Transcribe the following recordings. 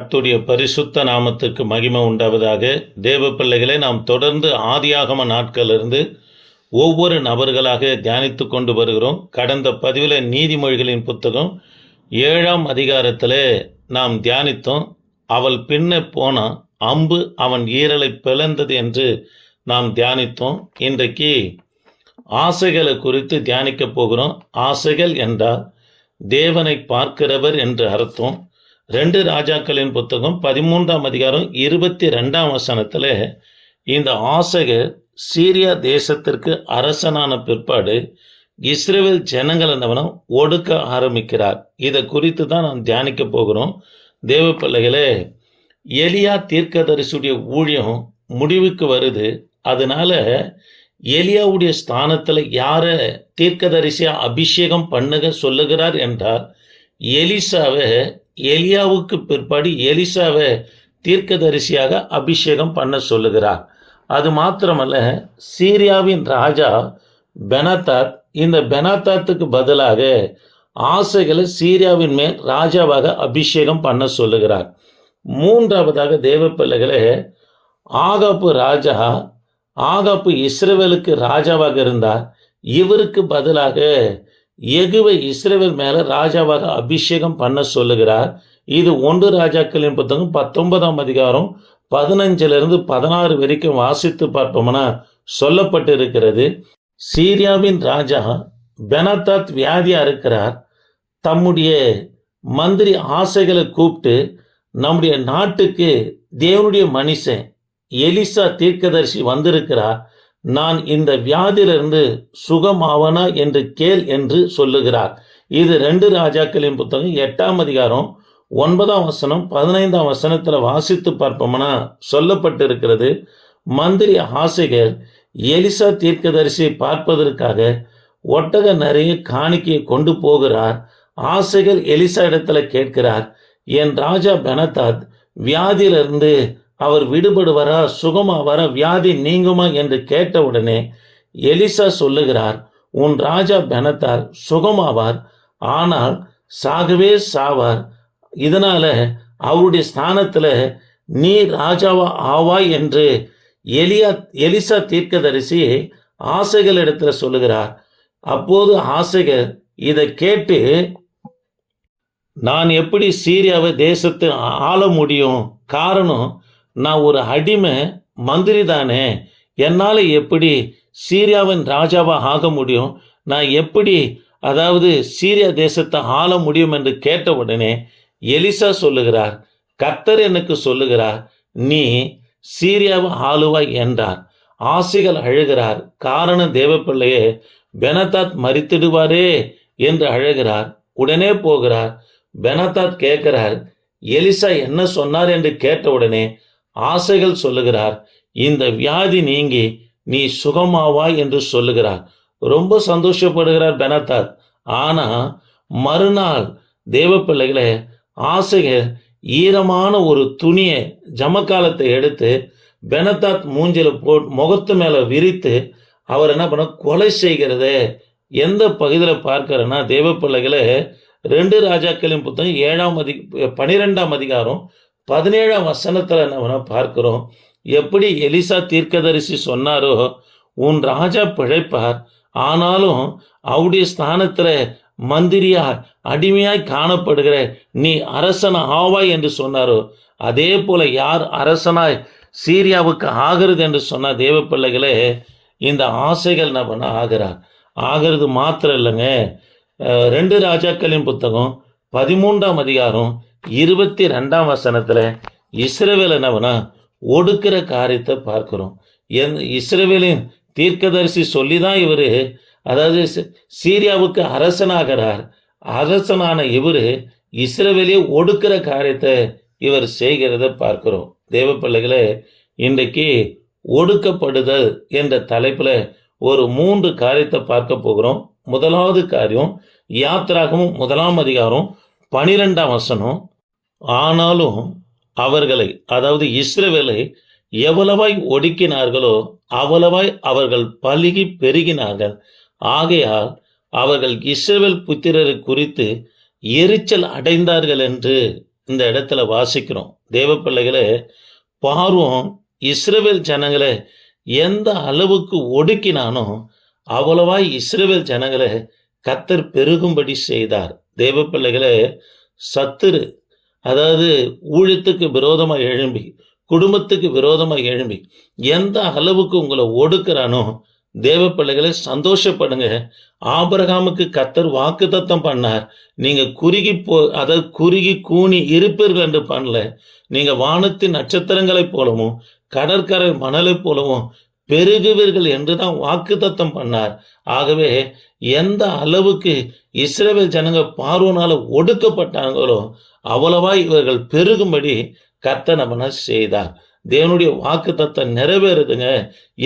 கர்த்தருடைய பரிசுத்த நாமத்துக்கு மகிமை உண்டாவதாக. தேவ பிள்ளைகளை நாம் தொடர்ந்து ஆதியாகம நாட்களிலிருந்து ஒவ்வொரு நபர்களாக தியானித்து கொண்டு வருகிறோம். கடந்த பதிவில் நீதிமொழிகளின் புத்தகம் ஏழாம் அதிகாரத்தில் நாம் தியானித்தோம். அவள் பின்ன போன அம்பு அவன் ஈரலை பிளந்தது என்று நாம் தியானித்தோம். இன்றைக்கு ஆசைகளை குறித்து தியானிக்க போகிறோம். ஆசைகள் என்றால் தேவனை பார்க்கிறவர் என்று அர்த்தம். ரெண்டு ராஜாக்களின் புத்தகம் பதிமூன்றாம் அதிகாரம் இருபத்தி ரெண்டாம் வசனத்தில் இந்த ஆசகர் சீரியா தேசத்திற்கு அரசனான பிற்பாடு இஸ்ரேல் ஜனங்கள் என்னவனும் ஒடுக்க ஆரம்பிக்கிறார். இதை குறித்து தான் நாம் தியானிக்க போகிறோம். தேவ பிள்ளைகளே எலியா தீர்க்கதரிசுடைய ஊழியம் முடிவுக்கு வருது. அதனால எலியாவுடைய ஸ்தானத்தில் யாரை தீர்க்கதரிசியா அபிஷேகம் பண்ணுக சொல்லுகிறார் என்றால் எலிசாவை எலியாவுக்கு பிற்பாடு எலிசாவை தீர்க்கதரிசியாக அபிஷேகம் பண்ண சொல்லுகிறார். அது மாத்திரமல்ல சீரியாவின் ராஜா பெனத்தாத் இந்த பெனாத்தாத்துக்கு பதிலாக ஆசைகளை சீரியாவின் மேல் ராஜாவாக அபிஷேகம் பண்ண சொல்லுகிறார். மூன்றாவதாக தேவ பிள்ளைகளே ஆகாப்பு ராஜா ஆகாப்பு இஸ்ரேவேலுக்கு ராஜாவாக இருந்தார். இவருக்கு பதிலாக எகுவை இஸ்ரேவேல் மேலே ராஜாவாக அபிஷேகம் பண்ண சொல்லுகிறார். இது ஒன்று ராஜாக்களின் புத்தகம் பத்தொன்பதாம் அதிகாரம் பதினஞ்சிலிருந்து பதினாறு வரைக்கும் வாசித்து பார்ப்போம்னா சொல்லப்பட்டு இருக்கிறது சீரியாவின் ராஜா பெனத்தாத் வியாதியா இருக்கிறார். தம்முடைய மந்திரி ஆசைகளை கூப்பிட்டு நம்முடைய நாட்டுக்கு தேவனுடைய மனுஷன் எலிசா தீர்க்கதரிசி வந்திருக்கிறார். நான் இந்த வியாதியிலிருந்து சுகமாவனா என்று கேள் என்று சொல்லுகிறார். இது ரெண்டு ராஜாக்களின் புத்தகம் எட்டாம் அதிகாரம் ஒன்பதாம் வசனம் பதினைந்தாம் வசனத்தில் வாசித்து பார்ப்போம்னா சொல்லப்பட்டிருக்கிறது. மந்திரி ஆசைகள் எலிசா தீர்க்கதரிசியை பார்ப்பதற்காக ஒட்டக நிறைய காணிக்கையை கொண்டு போகிறார். ஆசைகள் எலிசா இடத்துல கேட்கிறார் என் ராஜா பெனதாத் வியாதியிலிருந்து அவர் விடுபடுவாரா சுகமாவாரா வியாதி நீங்குமா என்று கேட்டவுடனே எலிசா சொல்லுகிறார் உன் ராஜா பெனத்தார் சுகமாவார் ஆனால் சாகவே சாவார். இதனால அவருடைய ஸ்தானத்தில் நீ ராஜாவா ஆவாய் என்று எலியா எலிசா தீர்க்கதரிசி ஆசைகள் இடத்துல சொல்லுகிறார். அப்போது ஆசைகள் இதை கேட்டு நான் எப்படி சீரியாவை தேசத்தை ஆள முடியும்? காரணம் நான் ஒரு அடிமை மந்திரி தானே. என்னால் எப்படி சீரியாவின் ராஜாவாக ஆக முடியும்? நான் எப்படி அதாவது சீரியா தேசத்தை ஆள முடியும் என்று கேட்ட உடனே எலிசா சொல்லுகிறார் கத்தர் எனக்கு சொல்லுகிறார் நீ சீரியாவை ஆளுவாய் என்றார். ஆசைகள் அழுகிறார். காரணம் தேவப்பிள்ளையே பெனதாத் மறித்திடுவாரே என்று அழுகிறார். உடனே போகிறார். பெனதாத் கேட்கிறார் எலிசா என்ன சொன்னார்? என்று கேட்ட உடனே ஆசைகள் சொல்லுகிறார். இந்த வியாதி நீங்கி நீ சுகமாவாய் என்று சொல்லுகிறார். ரொம்ப சந்தோஷப்படுகிறார் பெனதாத் ஆனா மறுநாள் தேவ பிள்ளைகளே ஆசைகள் ஈரமான ஒரு துணியை ஜமக்காலத்தை எடுத்து பெனதாத் மூஞ்சில போ முகத்து மேலே விரித்து அவர் என்ன பண்ண கொலை செய்கிறதே. எந்த பகுதியில் பார்க்கிறேன்னா தேவ பிள்ளைகளை ரெண்டு ராஜாக்களின் புத்தகம் ஏழாம் அதி பனிரெண்டாம் அதிகாரம் பதினேழாம் வசனத்தில் நம்ம பார்க்கிறோம்? எப்படி எலிசா தீர்க்கதரிசி சொன்னாரோ உன் ராஜா பிழைப்பார். ஆனாலும் அவருடைய ஸ்தானத்தில் மந்திரியாய் அடிமையாய் காணப்படுகிற நீ அரசன் ஆவாய் என்று சொன்னாரோ? அதே போல யார் அரசனாய் சீரியாவுக்கு ஆகிறது என்று சொன்ன தேவ பிள்ளைகளே இந்த ஆசைகள் நம்ம ஆகிறார்? ஆகிறது மாத்திரம் இல்லைங்க. ரெண்டு ராஜாக்களின் புத்தகம் பதிமூன்றாம் அதிகாரம் இருபத்தி ரெண்டாம் வசனத்தில் இஸ்ரேவேல் என்னவனா ஒடுக்கிற காரியத்தை பார்க்குறோம். என் இஸ்ரேவேலின் தீர்க்கதரிசி சொல்லி தான் இவர் அதாவது சீரியாவுக்கு அரசனாகிறார். அரசனான இவர் இஸ்ரேவேலியை ஒடுக்கிற காரியத்தை இவர் செய்கிறத பார்க்கிறோம். தேவ பிள்ளைகளே இன்றைக்கு ஒடுக்கப்படுதல் என்ற தலைப்பில் ஒரு மூன்று காரியத்தை பார்க்க போகிறோம். முதலாவது காரியம் யாத்திராகவும் முதலாம் அதிகாரம் பனிரெண்டாம் வசனம் ஆனாலும் அவர்களை அதாவது இஸ்ரவேலை எவ்வளவாய் ஒடுக்கினார்களோ அவ்வளவாய் அவர்கள் பழுகி பெருகினார்கள். ஆகையால் அவர்கள் இஸ்ரவேல் புத்திரரை குறித்து எரிச்சல் அடைந்தார்கள் என்று இந்த இடத்துல வாசிக்கிறோம். தேவ பிள்ளைகளே பார்வோம் இஸ்ரவேல் ஜனங்களை எந்த அளவுக்கு ஒடுக்கினானோ அவ்வளவாய் இஸ்ரவேல் ஜனங்களை கத்தர் பெருகும்படி செய்தார். தேவ பிள்ளைகளே சத்துரு அதாவது ஊழியத்துக்கு விரோதமாக எழும்பி குடும்பத்துக்கு விரோதமாக எழும்பி எந்த அளவுக்கு உங்களை ஒடுக்குறானோ தேவ பிள்ளைகளை சந்தோஷப்படுங்க. ஆபரகாமுக்கு கத்தர் வாக்குத்தத்தம் பண்ணார். நீங்க குறுகி போ அதாவது குறுகி கூனி இருப்பீர்கள் என்று பண்ணல. நீங்க வானத்தின் நட்சத்திரங்களைப் போலவும் கடற்கரை மணலை போலவும் பெருகுவீர்கள் என்று தான் வாக்குத்தத்தம் பண்ணார். ஆகவே எந்த அளவுக்கு இஸ்ரவேல் ஜனங்க பார்வோனால ஒடுக்கப்பட்டாங்களோ அவ்வளவா இவர்கள் பெருகும்படி கர்த்தர் செய்தார். தேவனுடைய வாக்கு தத்தம் நிறைவேறுதுங்க.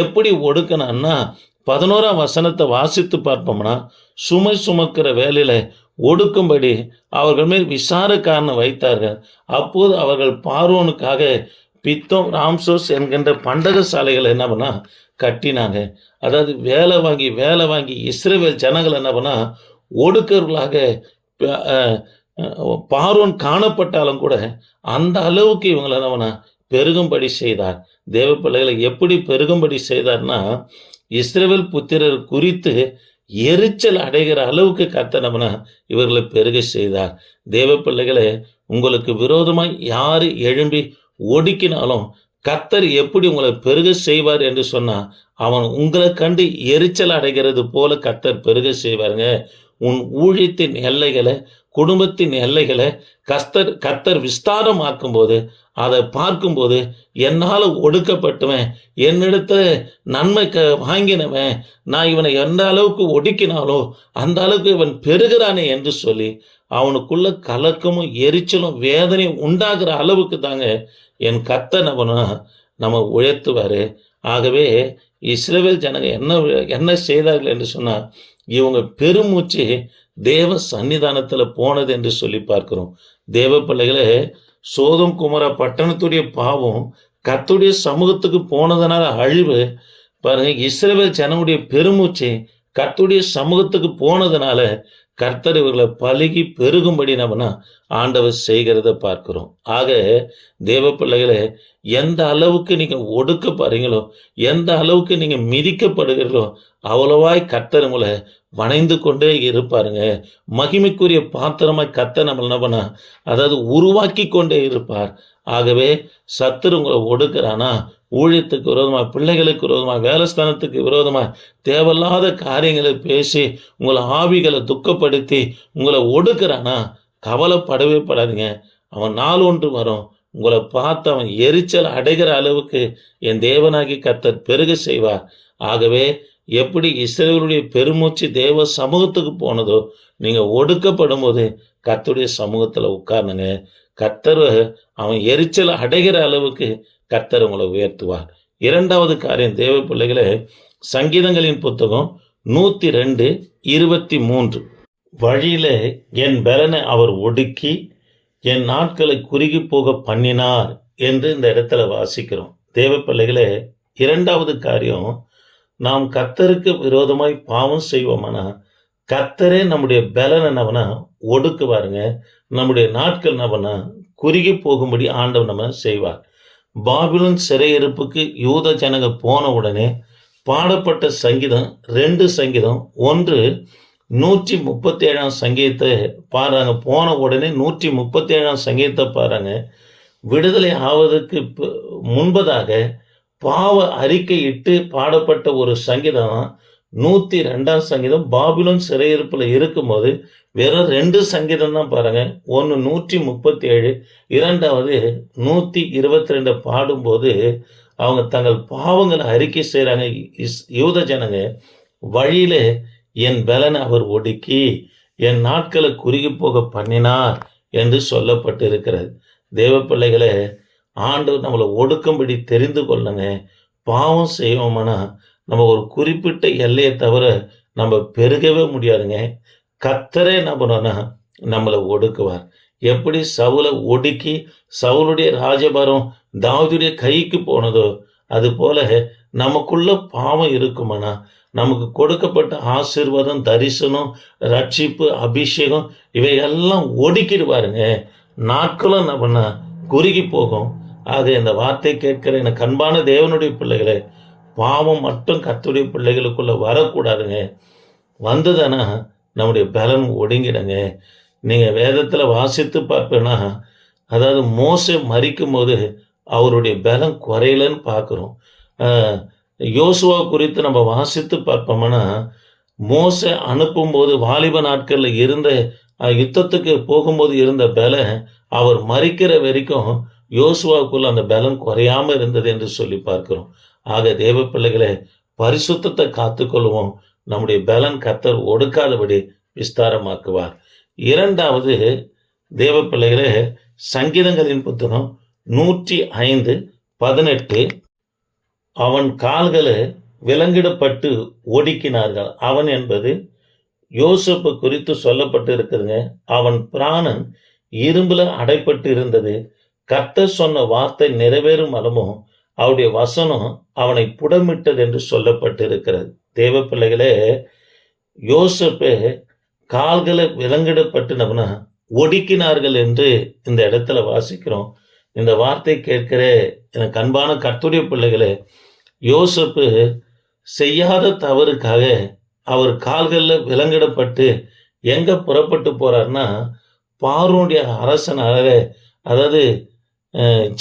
எப்படி ஒடுக்கணும்னா பதினோராம் வசனத்தை வாசித்து பார்ப்போம்னா சுமை சுமக்கிற வேலையில ஒடுக்கும்படி அவர்கள் மேல் விசாரக்காரனை வைத்தார்கள். அப்போது அவர்கள் பார்வோனுக்காக பித்தம் ராம்சோஸ் என்கின்ற பண்டக சாலைகளை என்ன பண்ணா கட்டினாங்க. அதாவது வேலை வாங்கி வேலை வாங்கி இஸ்ரேவேல் ஜனங்கள் என்ன பண்ணா ஒடுக்கர்களாக பார்வன் காணப்பட்டாலும் கூட அந்த அளவுக்கு இவங்களை என்ன பண்ணா பெருகும்படி செய்தார். தேவ பிள்ளைகளை எப்படி பெருகும்படி செய்தார்னா இஸ்ரவேல் புத்திரர் குறித்து எரிச்சல் அடைகிற அளவுக்கு கத்தனம்னா இவர்களை பெருக செய்தார். தேவ பிள்ளைகளை உங்களுக்கு விரோதமாய் யார் எழும்பி ஒடுக்கினாலும் கத்தர் எப்படி உங்களை பெருக செய்வார் என்று சொன்னா அவன் உங்களை கண்டு எரிச்சல் அடைகிறது போல கத்தர் பெருக செய்வாருங்க. உன் ஊழியத்தின் எல்லைகளை குடும்பத்தின் எல்லைகளை கஸ்தர் கத்தர் விஸ்தாரமாக்கும் போது அதை பார்க்கும்போது என்னால் ஒடுக்கப்பட்டவன் என்னிடத்த நன்மை க வாங்கினவன் நான் இவனை எந்த அளவுக்கு ஒடுக்கினாலோ அந்த அளவுக்கு இவன் பெருகிறானே என்று சொல்லி அவனுக்குள்ள கலக்கமும் எரிச்சலும் வேதனையும் உண்டாகிற அளவுக்கு தாங்க என் கத்த நம்மனா நம்ம உயர்த்துவார். ஆகவே இஸ்ரேவேல் ஜனங்க என்ன என்ன செய்தார்கள் என்று சொன்னால் இவங்க பெருமூச்சு தேவ சன்னிதானத்தில் போனது என்று சொல்லி பார்க்கிறோம். தேவ பிள்ளைகளே சோதம் குமர பட்டணத்துடைய பாவம் கத்துடைய சமூகத்துக்கு போனதுனால அழிவு பாருங்க இஸ்ரேல் ஜனங்களுடைய பெருமூச்சு கத்துடைய சமூகத்துக்கு போனதுனால கர்த்தர் இவர்களை பழகி பெருகும்படி நம்மனா ஆண்டவர் செய்கிறத பார்க்கிறோம். ஆக தேவ பிள்ளைகளை எந்த அளவுக்கு நீங்கள் ஒடுக்க பாருங்களோ எந்த அளவுக்கு நீங்கள் மிதிக்கப்படுகிறீர்களோ அவ்வளவாய் கர்த்தர் உங்களை வணைந்து கொண்டே இருப்பாருங்க. மகிமைக்குரிய பாத்திரமாய் கர்த்தர் நம்ம என்ன அதாவது உருவாக்கி கொண்டே இருப்பார். ஆகவே சத்துரு உங்களை ஒடுக்கிறானா ஊழியத்துக்கு விரோதமாக பிள்ளைகளுக்கு விரோதமாக வேலைஸ்தானத்துக்கு விரோதமாக தேவையில்லாத காரியங்களை பேசி உங்களை ஆவிகளை துக்கப்படுத்தி உங்களை ஒடுக்குறானா? கவலைப்படவே படாதீங்க. அவன் நாள் ஒன்று வரும். உங்களை பார்த்து அவன் எரிச்சல் அடைகிற அளவுக்கு என் தேவனாகி கத்தர் பெருக செய்வார். ஆகவே எப்படி இஸ்ரேலுடைய பெருமூச்சு தேவ சமூகத்துக்கு போனதோ நீங்கள் ஒடுக்கப்படும் போது கத்தருடைய சமூகத்தில் உட்கார்ந்துங்க. கத்தர் அவன் எரிச்சல் அடைகிற அளவுக்கு கர்த்தர் உங்களை உயர்த்துவார். இரண்டாவது காரியம் தேவ பிள்ளைகளே சங்கீதங்களின் புத்தகம் நூற்றி ரெண்டு இருபத்தி மூன்று வழியிலே என் பலனை அவர் ஒடுக்கி என் நாட்களை குறுகி போக பண்ணினார் என்று இந்த இடத்துல வாசிக்கிறோம். தேவ பிள்ளைகளே இரண்டாவது காரியம் நாம் கர்த்தருக்கு விரோதமாய் பாவம் செய்வோமானா கர்த்தரே நம்முடைய பலன் என்னவனா ஒடுக்குவாருங்க. நம்முடைய நாட்கள் என்னவனா குறுகி போகும்படி ஆண்டவன் நம்ம செய்வார். பாபிலோன் சிறையிருப்புக்கு யூத ஜனங்க போன உடனே பாடப்பட்ட சங்கீதம் ரெண்டு சங்கீதம். ஒன்று நூற்றி முப்பத்தேழாம் சங்கீதத்தை பாடுறாங்க. போன உடனே நூற்றி முப்பத்தேழாம் சங்கீதத்தை பாடுறாங்க. விடுதலை ஆவதற்கு முன்பதாக பாவ அறிக்கையிட்டு பாடப்பட்ட ஒரு சங்கீதம். நூற்றி ரெண்டாம் சங்கீதம் பாபிலோன் சிறையிருப்பில் இருக்கும்போது வெறும் ரெண்டு சங்கீதம் தான் பாருங்க. ஒன்று நூற்றி முப்பத்தி ஏழு இரண்டாவது நூற்றி இருபத்தி ரெண்டு பாடும்போது அவங்க தங்கள் பாவங்களை அறிக்கை செய்கிறாங்க யூத ஜனங்க வழியில் என் பலனை அவர் ஒடுக்கி என் நாட்களை குறுகி போக பண்ணினார் என்று சொல்லப்பட்டு இருக்கிறது தேவ பிள்ளைகளை ஆண்டு நம்மளை ஒடுக்கும்படி தெரிந்து கொள்ளுங்க பாவம் செய்வோம்னா நம்ம ஒரு குறிப்பிட்ட எல்லையை தவிர நம்ம பெருகவே முடியாதுங்க. கத்தரே என்ன நம்மளை ஒடுக்குவார். எப்படி சவுலை ஒடுக்கி சவுளுடைய ராஜபாரம் தாவதியுடைய கைக்கு போனதோ அது போல நமக்குள்ள பாவம் இருக்குமானா? நமக்கு கொடுக்கப்பட்ட ஆசீர்வாதம் தரிசனம் ரட்சிப்பு அபிஷேகம் இவையெல்லாம் ஒடுக்கிடுவாருங்க நாட்களும் நம்ம குறுகி போகும். ஆக இந்த வார்த்தை கேட்கிற என கண்பான தேவனுடைய பிள்ளைகளே பாவம் மட்டும் கத்துடைய பிள்ளைகளுக்குள்ள வரக்கூடாதுங்க. வந்ததுன்னா நம்முடைய பலன் ஒடுங்கிடுங்க. நீங்கள் வேதத்தில் வாசித்து பார்ப்பேன்னா அதாவது மோசை மறிக்கும் போது அவருடைய பலம் குறையலன்னு பார்க்குறோம். யோசுவா குறித்து நம்ம வாசித்து பார்ப்போம்னா மோசை அனுப்பும்போது வாலிப நாட்களில் இருந்த யுத்தத்துக்கு போகும்போது இருந்த பலம் அவர் மறிக்கிற வரைக்கும் யோசுவாவுக்குள்ள அந்த பலம் குறையாமல் இருந்தது என்று சொல்லி பார்க்கிறோம். ஆக தேவ பிள்ளைகளை பரிசுத்தத்தை காத்துக்கொள்வோம். நம்முடைய பலன் கத்தர் ஒடுக்காதபடி விஸ்தாரமாக்குவார். இரண்டாவது தேவ பிள்ளைகளே சங்கீதங்களின் புத்தகம் நூற்றி ஐந்து பதினெட்டு. அவன் கால்களை விலங்கிடப்பட்டு ஒடுக்கினார்கள். அவன் என்பது யோசப்பு குறித்து சொல்லப்பட்டு இருக்குதுங்க அவன் பிராணன் இரும்புல அடைப்பட்டு இருந்தது கத்த சொன்ன வார்த்தை நிறைவேறும் அளவும் அவருடைய வசனம் அவனை புடமிட்டது என்று சொல்லப்பட்டு இருக்கிறது தேவ பிள்ளைகளே யோசப்பு கால்களை விலங்கிடப்பட்டுனவனா ஒடுக்கினார்கள் என்று இந்த இடத்துல வாசிக்கிறோம். இந்த வார்த்தை கேட்கிற எனக்கு அன்பான கர்த்துடைய பிள்ளைகளே யோசப்பு செய்யாத தவறுக்காக அவர் கால்களில் விலங்கிடப்பட்டு எங்கே புறப்பட்டு போகிறார்னா பார்வனுடைய அரசனாக அதாவது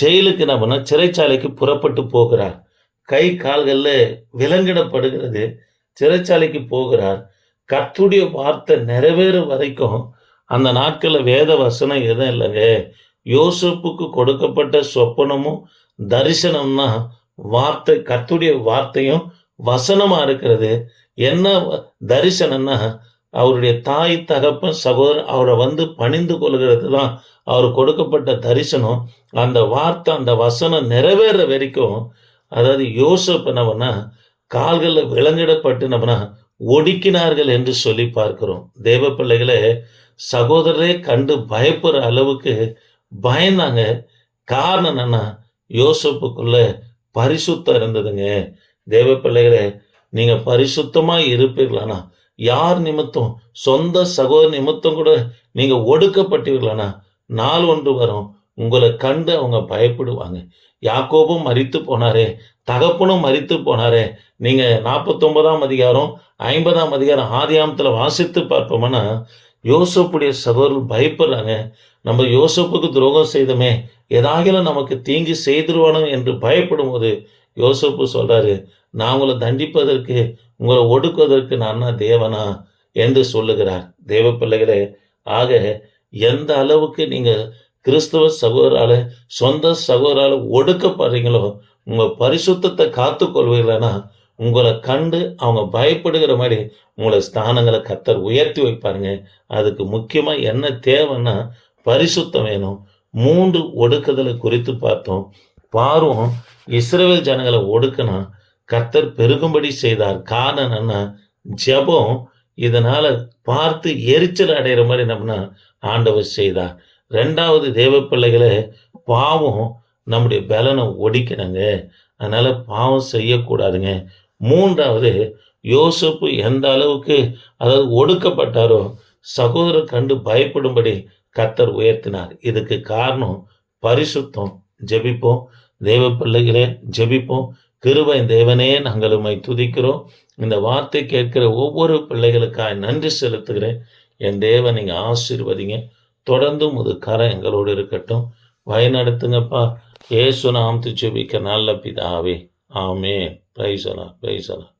ஜெயிலுக்கு என்ன பண்ண சிறைச்சாலைக்கு புறப்பட்டு போகிறார். கை கால்களில் விலங்கிடப்படுகிறது. சிறைச்சாலைக்கு போகிறார். கத்துடைய வார்த்தை நிறைவேறும் வரைக்கும் அந்த நாட்களில் வேத வசனம் எதுவும் இல்லைங்க. யோசப்புக்கு கொடுக்கப்பட்ட சொப்பனமும் தரிசனம்னா வார்த்தை கத்துடைய வார்த்தையும் வசனமாக இருக்கிறது. என்ன வ- தரிசனம்னா அவருடைய தாய் தகப்பன் சகோதரர் அவரை வந்து பணிந்து கொள்கிறது தான் அவர் கொடுக்கப்பட்ட தரிசனம். அந்த வார்த்தை அந்த வசனம் நிறைவேற வரைக்கும் அதாவது யோசப் என்னவனா கால்களில் விலங்கிடப்பட்டு நம்மனா ஒடுக்கினார்கள் என்று சொல்லி பார்க்கிறோம். தேவ பிள்ளைகளை சகோதரரே கண்டு பயப்படுற அளவுக்கு பயந்தாங்க. காரணம் என்னன்னா யோசப்புக்குள்ள பரிசுத்தம் இருந்ததுங்க. தேவ பிள்ளைகளே நீங்கள் பரிசுத்தமாக இருப்பீர்களானா? யார் நிமித்தம்? சொந்த சகோதர நிமித்தம் கூட நீங்க ஒடுக்கப்பட்டீர்களானா? நாள் ஒன்று வரும். உங்களை கண்டு அவங்க பயப்படுவாங்க. யாக்கோபும் மறித்து போனாரே. தகப்பனும் மறித்து போனாரே. நீங்க நாற்பத்தொன்பதாம் அதிகாரம் ஐம்பதாம் அதிகாரம் ஆதியாமத்தில் வாசித்து பார்ப்போம்னா யோசப்புடைய சகோதரர்கள் பயப்படுறாங்க. நம்ம யோசப்புக்கு துரோகம் செய்தோமே. ஏதாகிலும் நமக்கு தீங்கு செய்திருவானோ என்று பயப்படும் போது யோசப்பு சொல்றாரு நான் உங்களை தண்டிப்பதற்கு உங்களை ஒடுக்குவதற்கு நான் தேவனா என்று சொல்லுகிறார். தேவ பிள்ளைகளே ஆக எந்த அளவுக்கு நீங்க கிறிஸ்தவ சகோதரால சொந்த சகோதரால ஒடுக்கப்படுறீங்களோ உங்க பரிசுத்தத்தை காத்து கொள்வீர்களானா உங்களை கண்டு அவங்க பயப்படுகிற மாதிரி உங்களை ஸ்தானங்களை கத்தர் உயர்த்தி வைப்பாருங்க. அதுக்கு முக்கியமாக என்ன தேவைன்னா பரிசுத்தம் வேணும். மூன்று ஒடுக்குதலை குறித்து பார்த்தோம். பாரும் இஸ்ரேல் ஜனங்களை ஒடுக்கினா கர்த்தர் பெருகும்படி செய்தார். காரணம் என்ன? ஜெபம். இதனால பார்த்து எரிச்சல் அடைகிற மாதிரி நம்மனா ஆண்டவர் செய்தார். ரெண்டாவது தேவ பிள்ளைகளை பாவம் நம்முடைய பலனை ஒடிக்கணுங்க. அதனால பாவம் செய்யக்கூடாதுங்க. மூன்றாவது யோசப்பு எந்த அளவுக்கு அதாவது ஒடுக்கப்பட்டாரோ சகோதரர் கண்டு பயப்படும்படி கத்தர் உயர்த்தினார். இதுக்கு காரணம் பரிசுத்தம். ஜெபிப்போம். தேவ பிள்ளைகளே ஜெபிப்போம். கிருபை தேவனே நாங்கள் உம்மை துதிக்கிறோம். இந்த வார்த்தை கேட்கிற ஒவ்வொரு பிள்ளைகளுக்காக நன்றி செலுத்துகிறேன். என் தேவன் நீங்கள் ஆசீர்வதிங்க. தொடர்ந்தும் ஒரு கரை எங்களோடு இருக்கட்டும். வழிநடத்துங்கப்பா. ஏசு நாம் ஜெபிக்க நல்ல பிதாவே. ஆமே பிரைசலா பிரைசலா